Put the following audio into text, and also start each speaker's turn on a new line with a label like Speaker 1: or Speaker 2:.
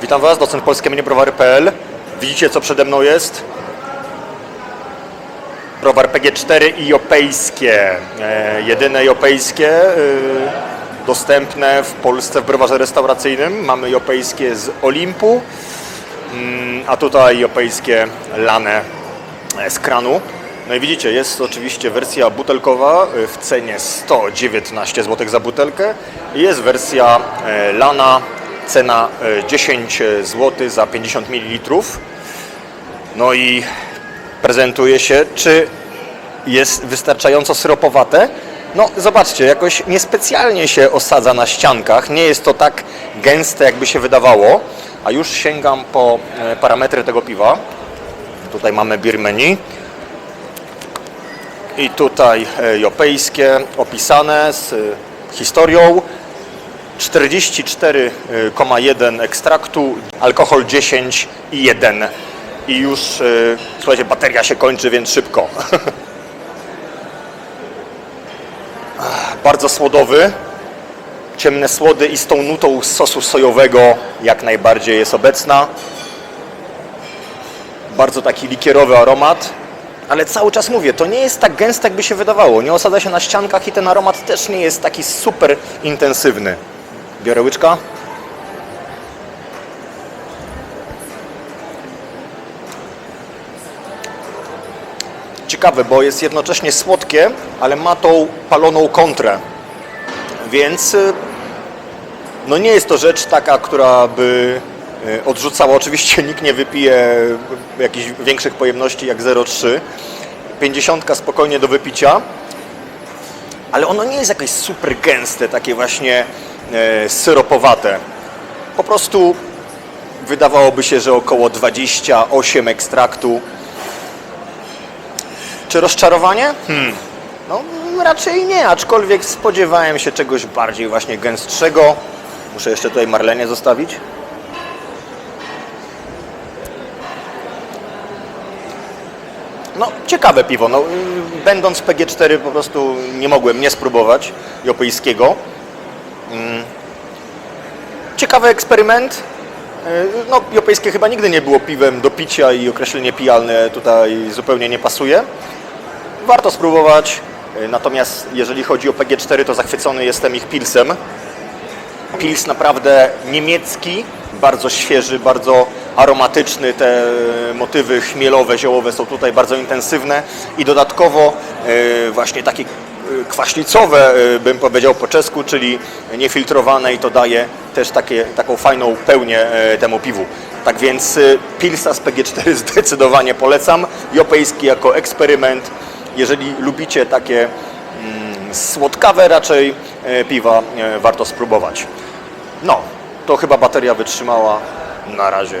Speaker 1: Witam Was, docent polskie minibrowary.pl. Widzicie, co przede mną jest? Browar PG4 i jopejskie. E, jedyne jopejskie e, dostępne w Polsce w browarze restauracyjnym. Mamy jopejskie z Olimpu, mm, a tutaj jopejskie lane e, z kranu. No i widzicie, jest oczywiście wersja butelkowa e, w cenie 119 zł za butelkę jest wersja e, lana, cena e, 10 zł za 50 ml. No i prezentuje się, czy jest wystarczająco syropowate. No zobaczcie, jakoś niespecjalnie się osadza na ściankach, nie jest to tak gęste, jakby się wydawało, a już sięgam po e, parametry tego piwa. Tutaj mamy beer menu. I tutaj e, jopejskie opisane z e, historią. 44,1 ekstraktu, alkohol 10 i 1. I już, e, słuchajcie, bateria się kończy, więc szybko. Ach, Bardzo słodowy. Ciemne słody i z tą nutą sosu sojowego jak najbardziej jest obecna. Bardzo taki likierowy aromat. Ale cały czas mówię, to nie jest tak gęste, jakby się wydawało. Nie osadza się na ściankach i ten aromat też nie jest taki super intensywny. Biorę łyczka. Ciekawe, bo jest jednocześnie słodkie, ale ma tą paloną kontrę. Więc y, no nie jest to rzecz taka, która by y, odrzucała. Oczywiście nikt nie wypije jakichś większych pojemności jak 0,3. 50 spokojnie do wypicia, ale ono nie jest jakieś super gęste, takie właśnie syropowate. Po prostu wydawałoby się, że około 28 ekstraktu. Czy rozczarowanie? Hmm. No raczej nie, aczkolwiek spodziewałem się czegoś bardziej właśnie gęstszego. Muszę jeszcze tutaj marlenie zostawić. No, ciekawe piwo. No, y, będąc PG4 po prostu nie mogłem nie spróbować jopejskiego. Mm. Ciekawy eksperyment. Y, No, jopejskie chyba nigdy nie było piwem do picia i określenie pijalne tutaj zupełnie nie pasuje. Warto spróbować. Y, Natomiast jeżeli chodzi o PG4, to zachwycony jestem ich pilsem. Pils naprawdę niemiecki, bardzo świeży, bardzo aromatyczny. Te motywy chmielowe, ziołowe są tutaj bardzo intensywne i dodatkowo e, właśnie takie e, kwaśnicowe, e, bym powiedział po czesku, czyli niefiltrowane i to daje też takie, taką fajną pełnię e, temu piwu. Tak więc e, Pilsa z PG4 zdecydowanie polecam. Jopejski jako eksperyment. Jeżeli lubicie takie mm, słodkawe raczej e, piwa, e, warto spróbować. No, to chyba bateria wytrzymała. Na razie.